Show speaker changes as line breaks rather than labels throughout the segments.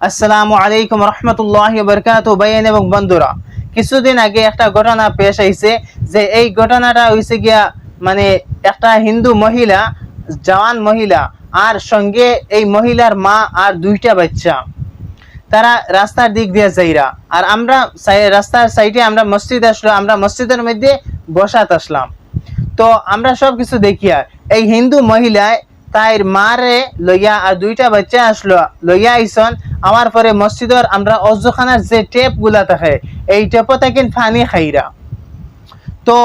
আসসালামু আলাইকুম রহমতুল্লাহ বরকাত বাইন এবং বন্ধুরা। কিছুদিন আগে একটা ঘটনা পেশ আইছে যে এই ঘটনাটা হয়েছে গিয়া মানে একটা হিন্দু মহিলা, জওয়ান মহিলা আর সঙ্গে এই মহিলার মা আর দুইটা বাচ্চা। তারা রাস্তার দিক দিয়ে যাইরা আর আমরা রাস্তার সাইডে আমরা মসজিদ আসলো, আমরা মসজিদের মধ্যে বসাত আসলাম। তো আমরা সব কিছু দেখি আর এই হিন্দু মহিলায় তাইর মারে লইয়া আর দুইটা বাচ্চা আসলো। লইয়া আইসন, আমার পরে মসজিদর আমরা অজখানার যে টেপগুলা থাকে, এই টেপও থাকেন ফানি খাইরা। তো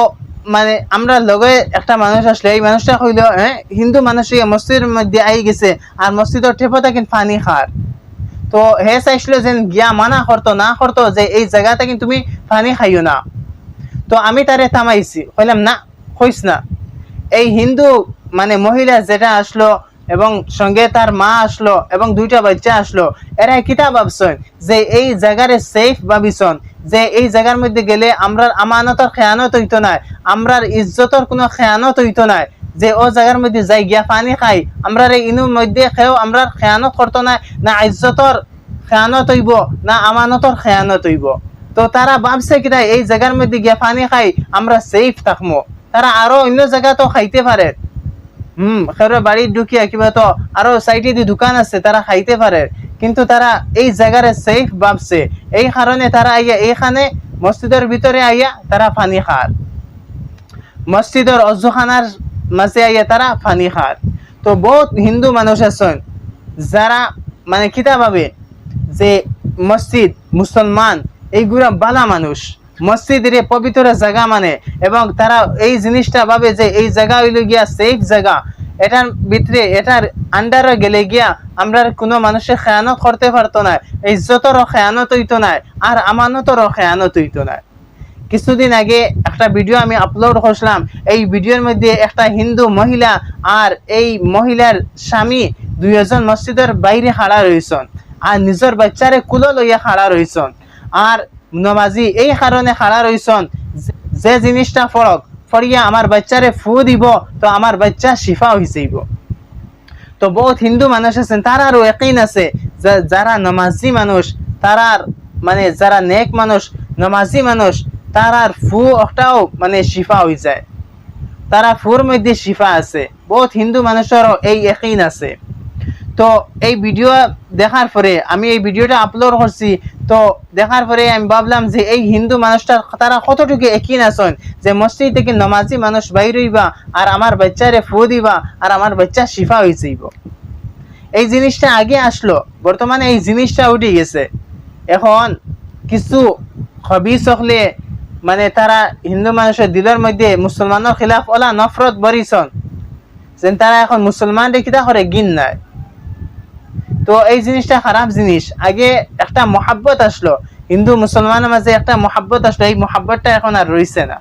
মানে আমরা লগে একটা মানুষ আসলে, এই মানুষটা কইল হ্যাঁ হিন্দু মানুষ মসজিদের মধ্যে আই গেছে, আর মসজিদর টেপও থাকেন ফানি খার। তো, হে চাইছিল যে গিয়া মানা করতো, না করতো, যে এই জায়গাতে কিন্তু তুমি পানি খাইও না। তো আমি তারে থামাইছি, কইলাম, না, কইস না। এই হিন্দু মানে মহিলা যেটা আসলো এবং সঙ্গে তার মা আসলো এবং দুইটা বাচ্চা আসলো এরা কিতা ভাবছেন যে এই জায়গারে সেফ ভাবিছন যে এই জায়গার মধ্যে গেলে আমরার আমানতর খেয়ানত হইতো নাই আমরার ইজ্জতর কোনো খেয়ানত হইতো নাই যে ও জায়গার মধ্যে যাই গিয়া পানি খাই, আমরার এই ইনুর মধ্যে খেয়েও আমরার খেয়ানত করতো না না ইজ্জতর খেয়ানত হইব, না আমানতর খেয়ানত হইব। তো তারা ভাবছে কিনা এই জায়গার মধ্যে গিয়া পানি খাই, আমরা সেফ থাকব তারা আরও অন্য জায়গা তো খাইতে পারে। হুম খেরো বাড়ির ঢুকিয়া কিবা তো আরও সাইডে দি দোকান আছে, তারা খাইতে পারে। কিন্তু তারা এই জায়গারে সেফ ভাবছে এই কারণে তারা আইয়া এইখানে মসজিদের ভিতরে আইয়া তারা পানি খার মসজিদের অজুখানার মাঝে আইয়া তারা পানি খার তো বহুত হিন্দু মানুষ আছেন যারা মানে কিতা ভাবে যে মসজিদ মুসলমান এইগুলা বালা মানুষ। মসজিদের পবিত্র জায়গা মানে। এবং তারা এই জিনিসটা ভাবে যে এই জায়গা হইল গিয়া সেফ জায়গা। এটার ভিতরে এটার আন্ডারে গেলে গিয়া আমরা কোনো মানুষের খেয়ানত করতে পারতো না। ইজ্জতরও খেয়ানত হইতো না আর আমানতরও খেয়ানত হইতো না। কিছুদিন আগে একটা ভিডিও আমি আপলোড করছিলাম। এই ভিডিওর মধ্যে একটা হিন্দু মহিলা আর এই মহিলার স্বামী দুইজন মসজিদের বাইরে খাড়া রয়েছেন। আর নিজের বাচ্চারে কুলো লইয়া খাড়া রয়েছেন। আর নমাজি, এই কারণে খাড়া রয়েছেন যে- জিনিসটা ফরক ফরিয়া আমার বাচ্চারে ফু দিব, তো আমার বাচ্চা শিফা হয়েছেইব তো বহুত হিন্দু মানুষ আছেন তারারও একইন আছে যারা নমাজি মানুষ তারার মানে যারা নেক মানুষ নমাজি মানুষ তারার ফু একটাও মানে শিফা হয়ে যায়। তারা ফুর মধ্যে শিফা আছে। বহুত হিন্দু মানুষেরও এই একইন আছে। তো এই ভিডিও দেখার পরে আমি এই ভিডিওটা আপলোড করছি। তো দেখার পরে আমি ভাবলাম যে এই হিন্দু মানুষটার তারা কতটুকু একই আছেন যে মসজিদ থেকে নমাজি মানুষ বাইর হইবা আর আমার বাচ্চারে ফু দিবা আর আমার বাচ্চা শিফা হয়ে যাইব। এই জিনিসটা আগে আসলো, বর্তমানে এই জিনিসটা উঠে গেছে। এখন কিছু হবি সকলে মানে তারা হিন্দু মানুষের দিলের মধ্যে মুসলমানের খিলাফ ওলা নফরত বরিছন যে তারা এখন মুসলমান কিতা করে? গিন নাই তো এই জিনিসটা খারাপ জিনিস। আগে একটা মহাব্বত আসলো। হিন্দু মুসলমানের মাঝে একটা মহাব্বত আসলো। এই মহাব্বতটা এখন আর রইছে না।